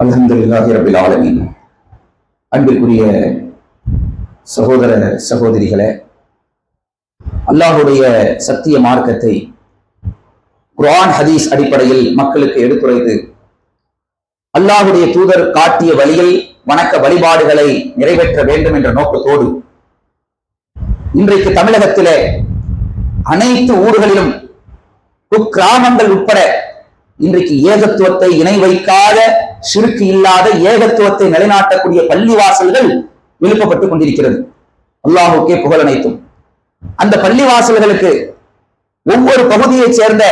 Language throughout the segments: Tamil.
அல்ஹம்துலில்லாஹி ரபில் ஆலமீன். அன்பிற்குரிய சகோதர சகோதரிகளே அல்லாஹுடைய சத்திய மார்க்கத்தை குரான் ஹதீஸ் அடிப்படையில் மக்களுக்கு எடுத்துரைத்து அல்லாஹுடைய தூதர் காட்டிய வழியில் வணக்க வழிபாடுகளை நிறைவேற்ற வேண்டும் என்ற நோக்கத்தோடு இன்றைக்கு தமிழகத்திலே அனைத்து ஊர்களிலும் குக்கிராமங்கள் உட்பட இன்றைக்கு ஏகத்துவத்தை இணை வைக்காத சிறுக்கு இல்லாத ஏகத்துவத்தை நிலைநாட்டக்கூடிய பள்ளிவாசல்கள் எழுப்பப்பட்டுக் கொண்டிருக்கிறது. அல்லாஹுக்கே புகழ் அனைத்தும். அந்த பள்ளிவாசல்களுக்கு ஒவ்வொரு பகுதியைச் சேர்ந்த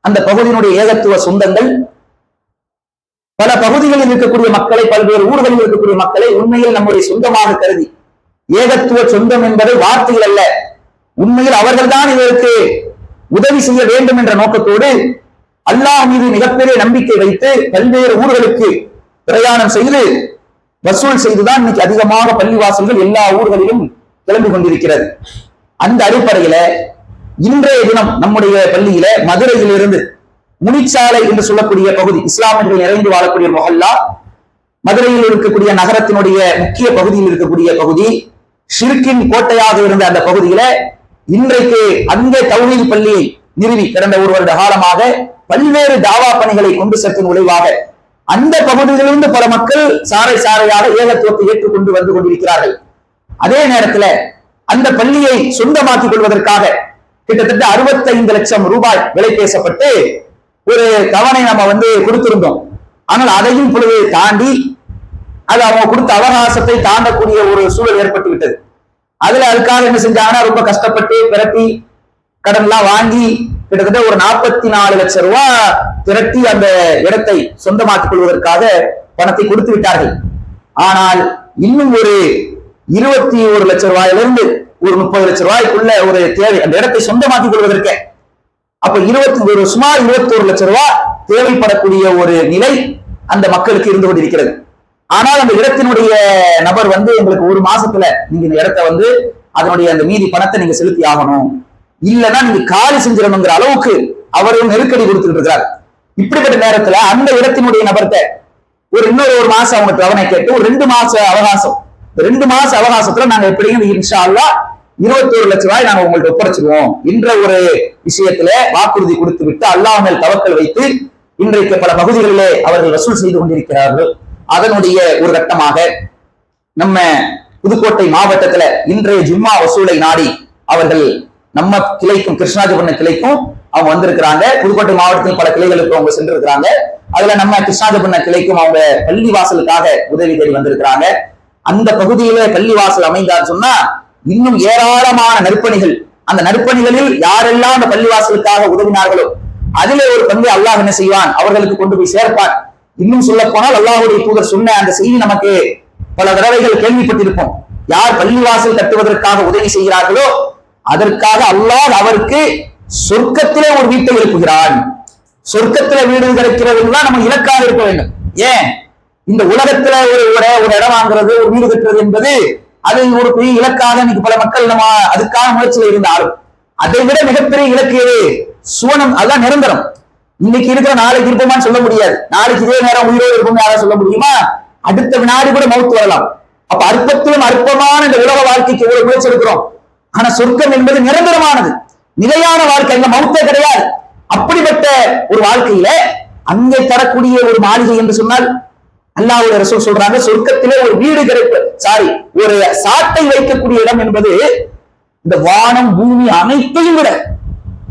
அந்த பகுதியினுடைய ஏகத்துவ சொந்தங்கள் பல பகுதிகளில் இருக்கக்கூடிய மக்களை பல்வேறு ஊர்களில் இருக்கக்கூடிய மக்களை உண்மையில் நம்முடைய சொந்தமாக கருதி ஏகத்துவ சொந்தம் என்பது வார்த்தைகள் அல்ல. உண்மையில் அவர்கள்தான் இதற்கு உதவி செய்ய வேண்டும் என்ற நோக்கத்தோடு அல்லாஹ் மீது மிகப்பெரிய நம்பிக்கை வைத்து பல்வேறு ஊர்களுக்கு பிரயாணம் செய்து வசூல் செய்துதான் இன்னைக்கு அதிகமாக பள்ளிவாசல்கள் எல்லா ஊர்களிலும் கிளம்பி கொண்டிருக்கிறது. அந்த அடிப்படையில இன்றைய தினம் நம்முடைய பள்ளியில மதுரையிலிருந்து முனிச்சாலை என்று சொல்லக்கூடிய பகுதி இஸ்லாமியர்கள் நிறைந்து வாழக்கூடிய மொஹல்லா மதுரையில் இருக்கக்கூடிய நகரத்தினுடைய முக்கிய பகுதியில் இருக்கக்கூடிய பகுதி ஷிர்கின் கோட்டையாக இருந்த அந்த பகுதியில இன்றைக்கு அங்கே தௌஹீத் பள்ளியை நிறுவி கடந்த ஒரு வருட காலமாக பல்வேறு தாவா பணிகளை கொண்டு செல்லும் விளைவாக அந்த பகுதியிலிருந்து பல மக்கள் சாறை சாறையாக ஏகத்துவத்தை ஏற்றுக்கொண்டு வந்து கொண்டிருக்கிறார்கள். அதே நேரத்துல அந்த பள்ளியை சொந்தமாக்கிக் கொள்வதற்காக கிட்டத்தட்ட அறுபத்தைந்து லட்சம் ரூபாய் விலை பேசப்பட்டு ஒரு தவணை நம்ம வந்து கொடுத்திருந்தோம். ஆனால் அதையும் பொழுது தாண்டி அது அவங்க கொடுத்த அவகாசத்தை தாண்டக்கூடிய ஒரு சூழல் ஏற்பட்டு விட்டது அதுல அதுக்காக என்ன செஞ்சாங்கன்னா ரொம்ப கஷ்டப்பட்டு பிறப்பி கடன்லாம் வாங்கி கிட்டத்தட்ட ஒரு நாற்பத்தி நாலு லட்சம் ரூபாய் திரட்டி அந்த இடத்தை சொந்தமாக்கிக் கொள்வதற்காக பணத்தை கொடுத்து விட்டார்கள். ஆனால் இன்னும் ஒரு இருபத்தி ஒரு லட்சம் ரூபாயிலிருந்து ஒரு முப்பது லட்சம் ரூபாய்க்குள்ள ஒரு தேவை அந்த இடத்தை சொந்தமாக்கிக் கொள்வதற்கு. அப்ப இருபத்தி ஒரு சுமார் இருபத்தி ஒரு லட்சம் ரூபாய் தேவைப்படக்கூடிய ஒரு நிலை அந்த மக்களுக்கு இருந்து கொண்டிருக்கிறது. ஆனால் அந்த இடத்தினுடைய நபர் வந்து எங்களுக்கு ஒரு மாசத்துல நீங்க இந்த இடத்த வந்து அதனுடைய அந்த மீதி பணத்தை நீங்க செலுத்தி ஆகணும். இல்லைன்னா நீங்க காலி செஞ்சிடணுங்கிற அளவுக்கு அவரும் நெருக்கடி கொடுத்துட்டு இருக்கிறார். இப்படிப்பட்ட நேரத்துல அந்த இடத்தினுடைய நபர்கிட்ட ஒரு இன்னொரு ஒரு மாசம் அவங்க தவணை கேட்டு ஒரு ரெண்டு மாச அவகாசம் ரெண்டு மாச அவகாசத்துல நாங்க எப்படியும் இன்ஷா அல்லா இருபத்தி ஒரு லட்சம் ரூபாய் நாங்க உங்கள்ட்ட ஒப்படைச்சிருவோம் என்ற ஒரு விஷயத்துல வாக்குறுதி கொடுத்து விட்டு அல்லாஹ் மேல் தவக்கல் வைத்து இன்றைக்கு பல பகுதிகளிலே அவர்கள் வசூல் செய்து கொண்டிருக்கிறார்கள். அதனுடைய ஒரு கட்டமாக நம்ம புதுக்கோட்டை மாவட்டத்துல இன்றைய ஜும்மா வசூலை நாடி அவர்கள் நம்ம கிளைக்கும் கிருஷ்ணாஜபுரம் கிளைக்கும் அவங்க வந்திருக்கிறாங்க. புதுக்கோட்டை மாவட்டத்தில் பல கிளைகளுக்கு அவங்க சென்றிருக்கிறாங்க. அதுல நம்ம கிருஷ்ணாஜபுரம் கிளைக்கும் அவங்க பள்ளி வாசலுக்காக உதவி தேடி வந்திருக்கிறாங்க. அந்த பகுதியில பள்ளி வாசல் அமைந்தார் சொன்னா இன்னும் ஏராளமான நற்பணிகள். அந்த நற்பணிகளில் யாரெல்லாம் அந்த பள்ளிவாசலுக்காக உதவினார்களோ அதிலே ஒரு பங்கு அல்லாஹ் என்ன செய்வான்? அவர்களுக்கு கொண்டு போய் சேர்ப்பான். இன்னும் சொல்ல போனால் அல்லாஹுடைய தூதர் சொன்ன அந்த செய்தி நமக்கு பல தடவைகள் கேள்விப்பட்டிருப்போம். யார் பள்ளிவாசல் கட்டுவதற்காக உதவி செய்கிறார்களோ அதற்காக அல்லாஹ் அவருக்கு சொர்க்கத்திலே ஒரு வீட்டை எழுப்புகிறான். சொர்க்கத்தில வீடு கிடைக்கிறதுலாம் நம்ம இலக்காக இருக்க வேண்டும். ஏன்? இந்த உலகத்துல ஒரு ஒரு இடம் வாங்குறது ஒரு வீடு கட்டுறது என்பது அது ஒரு பெரிய இலக்காக இன்னைக்கு பல மக்கள் நம்ம அதுக்கான முயற்சியில் இருந்தாலும் அதை விட மிகப்பெரிய இலக்கு எது? சுவனம். அதான் நிரந்தரம். இன்னைக்கு இருக்கிற நாளைக்கு இருப்போமான்னு சொல்ல முடியாது. நாளைக்கு இதே நேரம் உயிரோடு இருப்போம் யாராவது சொல்ல முடியுமா? அடுத்த வினாடி கூட மவுத்து வரலாம். அப்ப அற்பத்திலும் அற்பமான இந்த உலக வாழ்க்கைக்கு எவ்வளவு முயற்சி எடுக்கிறோம். ஆனா சொர்க்கம் என்பது நிரந்தரமானது. நிலையான வாழ்க்கை அங்க மௌத்தே கிடையாது. அப்படிப்பட்ட ஒரு வாழ்க்கையில அங்கே தரக்கூடிய ஒரு மாளிகை என்று சொன்னால் அல்லாவுடைய ரசூல் சொல்றாங்க சொர்க்கத்திலே ஒரு வீடு கிடைப்பு சாரி ஒரு சாட்டை வைக்கக்கூடிய இடம் என்பது இந்த வானம் பூமி அனைத்தையும் விட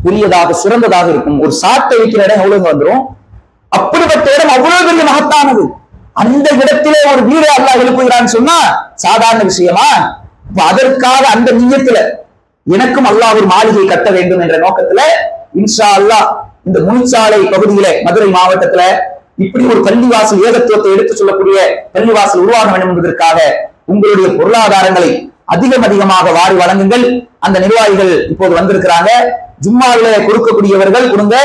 புரியதாக சிறந்ததாக இருக்கும். ஒரு சாட்டை வைக்கிற இடம் எவ்வளவு வந்துடும் அப்படிப்பட்ட இடம் அவ்வளவு பெரிய மகத்தானது. அந்த இடத்திலே ஒரு வீடு அல்லாஹ் எழுப்புகிறான்னு சொன்னா சாதாரண விஷயமா? அதற்காக அந்த நீயத்துல எனக்கும் அல்லாஹ் ஒரு மாளிகை கட்ட வேண்டும் என்ற நோக்கத்துல இன்ஷா அல்லாஹ் இந்த முனிச்சாலை பகுதியில மதுரை மாவட்டத்துல இப்படி ஒரு பள்ளிவாசல் ஏகத்துவத்தை எடுத்து சொல்லக்கூடிய பள்ளிவாசல் உருவாக வேண்டும் என்பதற்காக உங்களுடைய பொருளாதாரங்களை அதிகம் அதிகமாக வாரி வழங்குங்கள். அந்த நிர்வாகிகள் இப்போது வந்திருக்கிறாங்க. ஜும்மாவில கொடுக்கக்கூடியவர்கள் கொடுங்க.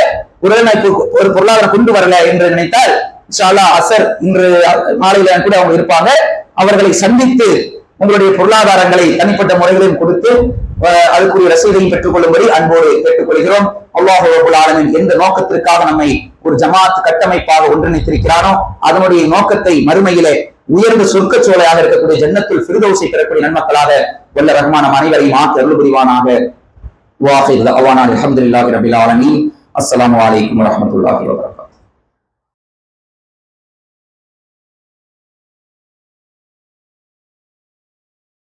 ஒரு பொருளாதாரம் கொண்டு வரல என்று நினைத்தால் ஷாலா அசர் இன்று மாலையில கூட அவங்க இருப்பாங்க. அவர்களை சந்தித்து உங்களுடைய பொருளாதாரங்களை தனிப்பட்ட முறைகளையும் கொடுத்து அதுக்குரிய ரசீதையும் பெற்றுக் கொள்ளும்படி அன்போடு கேட்டுக்கொள்கிறோம். அல்லாஹு ஆலமின் எந்த நோக்கத்திற்காக நம்மை ஒரு ஜமாத் கட்டமைப்பாக ஒன்றிணைத்திருக்கிறானோ அதனுடைய நோக்கத்தை மறுமையிலே உயர்ந்த சொர்க்க சோலையாக இருக்கக்கூடிய ஜன்னத்தில் ஃபிர்தௌஸை பெறக்கூடிய நன்மக்களாக வல்ல ரஹ்மான அனைவரையும் ஆக்கு அருள் புரிவானாக வாஹிர் அவானா அல்ஹம்துலில்லாஹி ரபில் ஆலமி அஸ்லாம் வலைக்கம் வரமத்துல்லாஹி வரகம்